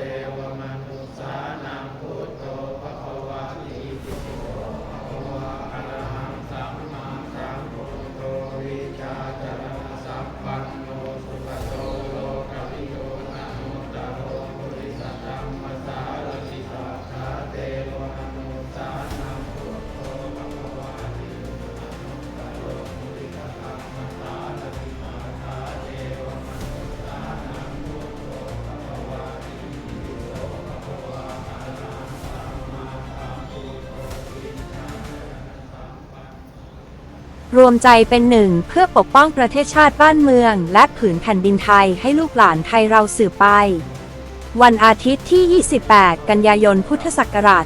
eh, รวมใจเป็นหนึ่งเพื่อปกป้องประเทศชาติบ้านเมือง และผืนแผ่นดินไทยให้ลูกหลานไทยเราสืบไป วันอาทิตย์ที่ 28 กันยายน พุทธศักราช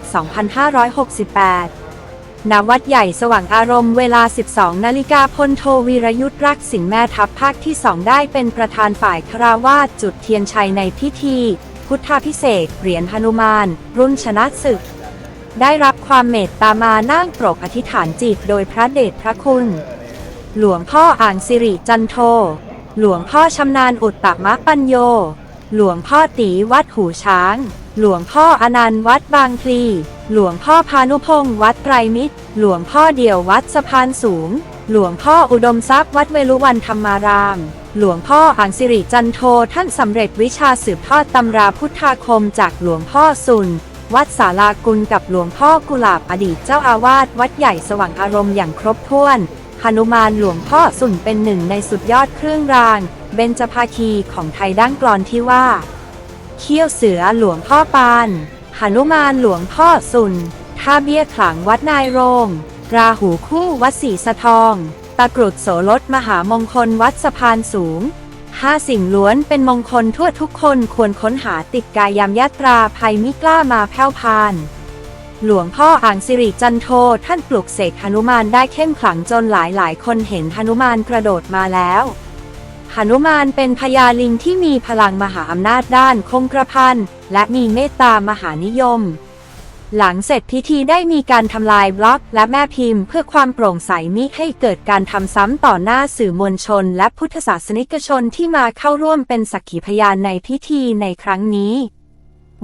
2568 ณ วัดใหญ่สว่างอารมณ์เวลา 12 นาฬิกาพลโทวีรยุทธ์รักสิงห์แม่ทัพภาคที่2ได้เป็นประธานฝ่ายคราวาสจุดเทียนชัยในพิธี พุทธาพิเศษเหรียญหนุมาน รุ่นชนะศึก ได้รับ ความเมตตามานั่งปรกอธิษฐานจิตโดยพระเดชพระคุณ หลวงพ่ออ่างสิริจันโท หลวงพ่อชำนาญอุตตมะปัญโย หลวงพ่อตีวัดหูช้าง หลวงพ่ออนันต์วัดบางพลี หลวงพ่อพานุพงศ์วัดไตรมิตร หลวงพ่อเดี่ยววัดสะพานสูง หลวงพ่ออุดมทรัพย์วัดเวลุวันธรรมารามหลวงพ่ออ่างสิริจันโทท่านสำเร็จวิชาสืบทอดตำราพุทธาคมจากหลวงพ่อสุน วัดสารากุลกับหลวงพ่อกุหลาบอดีตเจ้าอาวาสวัดใหญ่สว่างอารมณ์อย่างครบถ้วนหนุมานหลวงพ่อสุนเป็นหนึ่งในสุดยอดเครื่องราง เบญจภาคีของไทยดั้งกลอนที่ว่า เขี้ยวเสือหลวงพ่อปานหนุมานหลวงพ่อสุนท่าเบี้ยขลังวัดนายโรง ราหูคู่วัดศรีสะทอง ตะกรุดโสรถมหามงคลวัดสะพานสูง ห้าสิ่งล้วนเป็นมงคลทั่วทุกคนควรค้นหาติดกายามยาตราภัยมิกล้ามาแผ่วพาน หลวงพ่ออ่างสิริจันโทท่านปลุกเสกหนุมานได้เข้มขลังจนหลายหลายคนเห็นหนุมานกระโดดมาแล้วหนุมานเป็นพญาลิงที่มีพลังมหาอำนาจด้านคงกระพันและมีเมตตามหานิยม หลังเสร็จพิธีได้มีการทำลายบล็อกและแม่พิมพ์ เพื่อความโปร่งใสมิให้เกิดการทำซ้ำต่อหน้าสื่อมวลชน และพุทธศาสนิกชนที่มาเข้าร่วมเป็นสักขีพยานในพิธีในครั้งนี้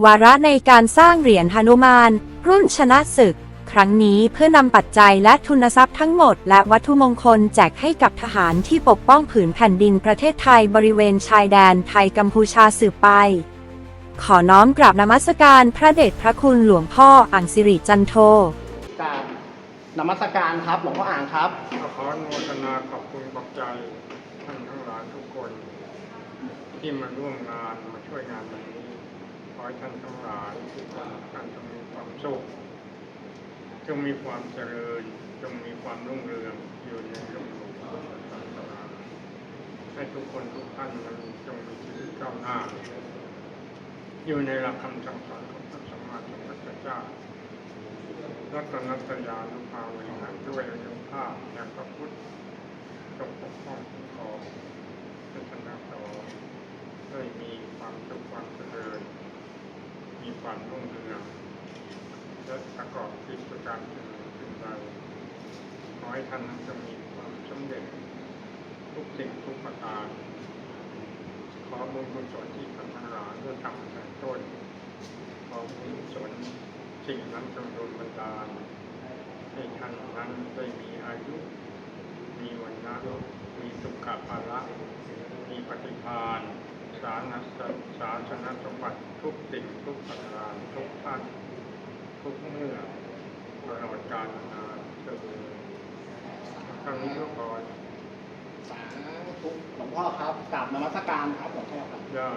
วาระในการสร้างเหรียญหนุมาน รุ่นชนะศึก ครั้งนี้เพื่อนำปัจจัยและทุนทรัพย์ทั้งหมด และวัตถุมงคลแจกให้กับทหารที่ปกป้องผืนแผ่นดินประเทศไทยบริเวณชายแดนไทยกัมพูชาสืบไป ขอน้อมกราบนมัสการพระเดชพระคุณหลวงพ่ออ่างสิริจันโท กราบนมัสการครับหลวงพ่ออ่างครับ ก็ขออนุโมทนาขอบคุณขอบใจท่านทั้งหลายทุกคน ที่มาร่วมงานมาช่วยงานวันนี้ขอให้ท่านทั้งหลายทุกคนท่านจงมีความสุขจงมีความเจริญ จงมีความรุ่งเรืองอยู่ในร่มโพธิ์ศาสนาให้ทุกคนทุกท่านนั้นจงมีชีวิตก้าวหน้า อยู่ในหลักคำสั่งสอนของพระสัมมาสัมพุทธเจ้ารัตนัตยานุภาเวนะด้วยอนุภาพแห่งพระพุทธจงปกป้องคุ้มครองเป็นชนะต่อด้วยมีความสุขความเจริญ มีความรุ่งเรืองและประกอบกิจการสิ่งหนึ่งสิ่งใดขอให้ท่านนั้นจะมีความสำเร็จทุกสิ่งทุกประการ ขอบุญกุศลที่ท่านทั้งหลายด้ทำแต่ต้นขอบุญกุศลสิ่งนั้นจงโดนบันดาลให้ท่านนั้นได้มีอายุ มีวันนะมีสุขภาระมีปฏิภาณสานัสสาสนะสมบัติทุกสิ่งทุกประการทุกท่าน ทุกเมื่อตลอดกาลนานเถิดครั้งนี้ก็ขอ สาธุหลวงพ่อครับกราบนมัสการครับหลวงพ่อครับได้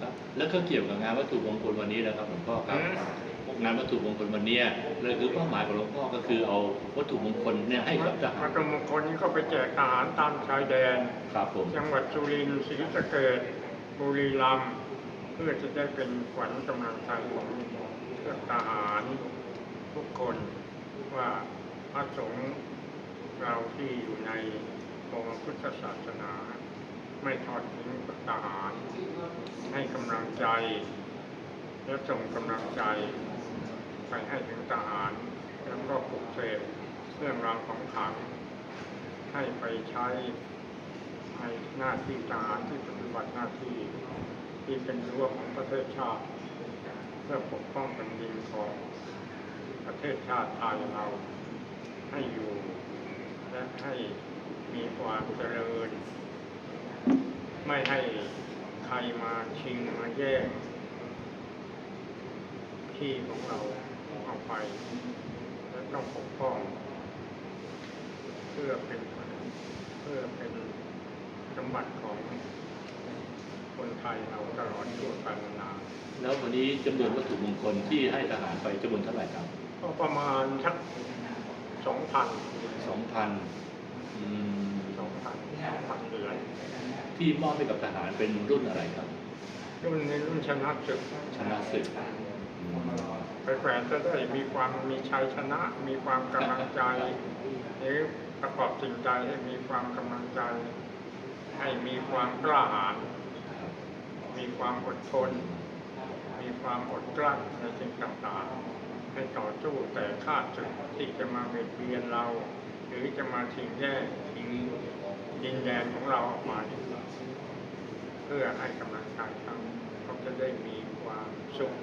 ครับแล้วก็เกี่ยวกับงานวัตถุมงคลวันนี้นะครับหลวงพ่อครับอืมงานวัตถุมงคลวันเนี้ยเลยคือเป้าหมายของหลวงพ่อก็คือเอาวัตถุมงคลเนี่ยให้กับทหาวัรตถุมงคลนี้ก็ไปแจกทหารตามชายแดนครับผมจังหวัดสุรินทร์ศรีสะเกษบุรีรัมย์เพื่อจะได้เป็นขวัญกำลังใจของเพื่อนทหารทุกคนว่าพระสงฆ์เราที่อยู่ใน องพุทธศาสนา ไม่ทอดทิ้งทหาร ให้กำลังใจ และส่งกำลังใจ ไปให้ถึงทหาร แล้วก็ปลุกเสกเรื่องราวของขัง ให้ไปใช้ในหน้าที่ทหารที่ปฏิบัติหน้าที่ที่เป็นรั้วของประเทศชาติ เพื่อปกป้องแผ่นดินของประเทศชาติไทยเราให้อยู่และให้ มีความเจริญ ไม่ให้ใครมาชิงมาแย่งที่ของเราเอาไป และต้องปกป้อง เพื่อเป็นเพื่อเป็นสมบัติของคนไทยเราตลอดชั่วกาลนานแล้ววันนี้จำนวนวัตถุมงคลที่ให้ทหารไปจำนวนเท่าไหร่ครับ ก็ประมาณสักสองพันสองพัน สองพันสองพันเหรียญที่มอบให้กับทหารเป็นรุ่นอะไรครับ รุ่นนี้รุ่นชนะศึกชนะศึกอืมไปแฝงจะได้มีความมีชัยชนะ มีความกำลังใจหรือประกอบสิ่งใดให้มีความกำลังใจ ให้มีความกล้าหาญครับมีความอดทน มีความอดกลั้นในสิ่งต่างๆ ให้ต่อสู้แต่ข้าศึกที่จะมาเบียดเบียนเรา หรือจะมาชิงแย่งชิงดินแดนของเราออกมาเพื่อให้กำลังใจเขาเขาจะได้มีความสุข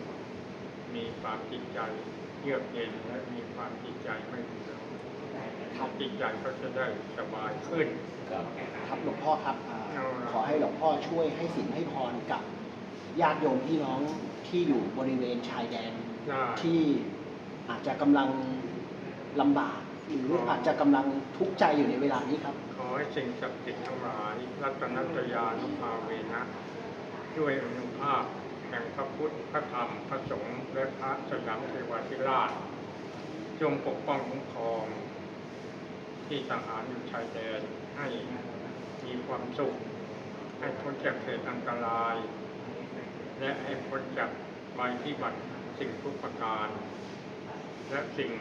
มีความจิตใจเยือกเย็นและมีความจิตใจไม่รุนแรงจิตใจก็จะได้สบายขึ้นครับครับหลวงพ่อครับอ่าเอาล่ะ ขอให้หลวงพ่อช่วยให้สินให้พรกับญาติโยมพี่น้องที่อยู่บริเวณชายแดน ได้ที่อาจจะกำลังลำบาก หรืออาจจะกำลังทุกข์ใจอยู่ในเวลานี้ครับ ขอให้สิ่งศักดิ์สิทธิ์ทั้งหลายรัตนัตยานุภาเวนะ ด้วยอนุภาพแห่งพระพุทธพระธรรมพระสงฆ์และพระสยามเทวาธิราช จงปกป้องคุ้มครอง ที่ทหารอยู่ชายแดนให้มีความสุข ให้พ้นจากเหตุอันตราย และให้พ้นจากใบที่บัติสิ่งทุกประการ และสิ่ง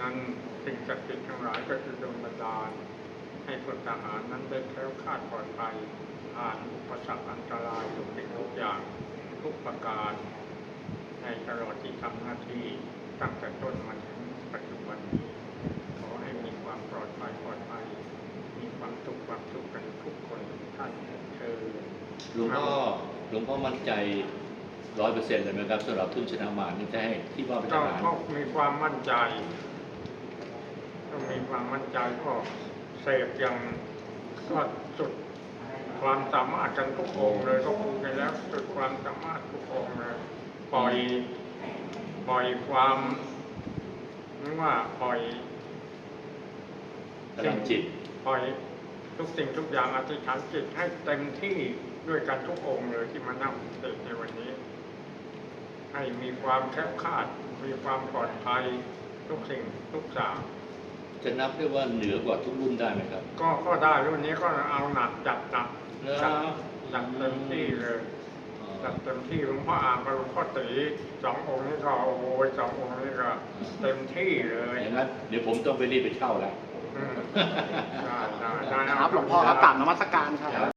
นั้นสิ่งศักดิ์สิทธิ์ทั้งหลายก็จะดนบันดาล ให้พลทหารนั้นได้แคล้วคลาดปลอดภัยผ่านอุปสรรคอันตรายทุกสิ่งทุกอย่างทุกประการ ในตลอดที่ทำหน้าที่ตั้งแต่ต้นมาถึงปัจจุบันนี้ขอให้มีความปลอดภัยปลอดภัยมีความสุขความสุขกันทุกคนทุกท่านเธอหลวงพ่อหลวงพ่อมั่นใจ ร้อยเปอร์เซ็นต์เลยไหมครับสำหรับทุนชนะมารนี่จะให้ที่ว่าเป็นทก็หารก็มีความมั่นใจต้องมีความมั่นใจก็เสพอย่างก็สุดขความสามารถกันทุกองค์เลยก็พูดกันแล้วสุดความสามารถทุกองค์เลยปล่อยปล่อยความนึกว่าปล่อยพลังจิต ปล่อยทุกสิ่งทุกอย่างอธิษฐานจิตให้เต็มที่ด้วยกันทุกองค์เลยที่มานั่งเทศน์ในวันนี้ ให้มีความแคบคลาด มีความปลอดภัยทุกสิ่งทุกอย่างจะนับได้ว่าเหนือกว่าทุกรุ่นได้ไหมครับ ก็ก็ได้รุ่นนี้ก็เอาหนักจัดหนักเหรอจัดจัดเต็มที่เลยอ๋อจัดเต็มที่หลวงพ่ออามกับหลวงพ่อตีสององค์นี้ก็โอ้โหสององค์นี้ก็เต็มที่เลยอย่างนั้นเดี๋ยวผมต้องไปรีบไปเช่าแล้วอืมได้ได้ได้ครับหลวงพ่อครับกราบนมัสการครับ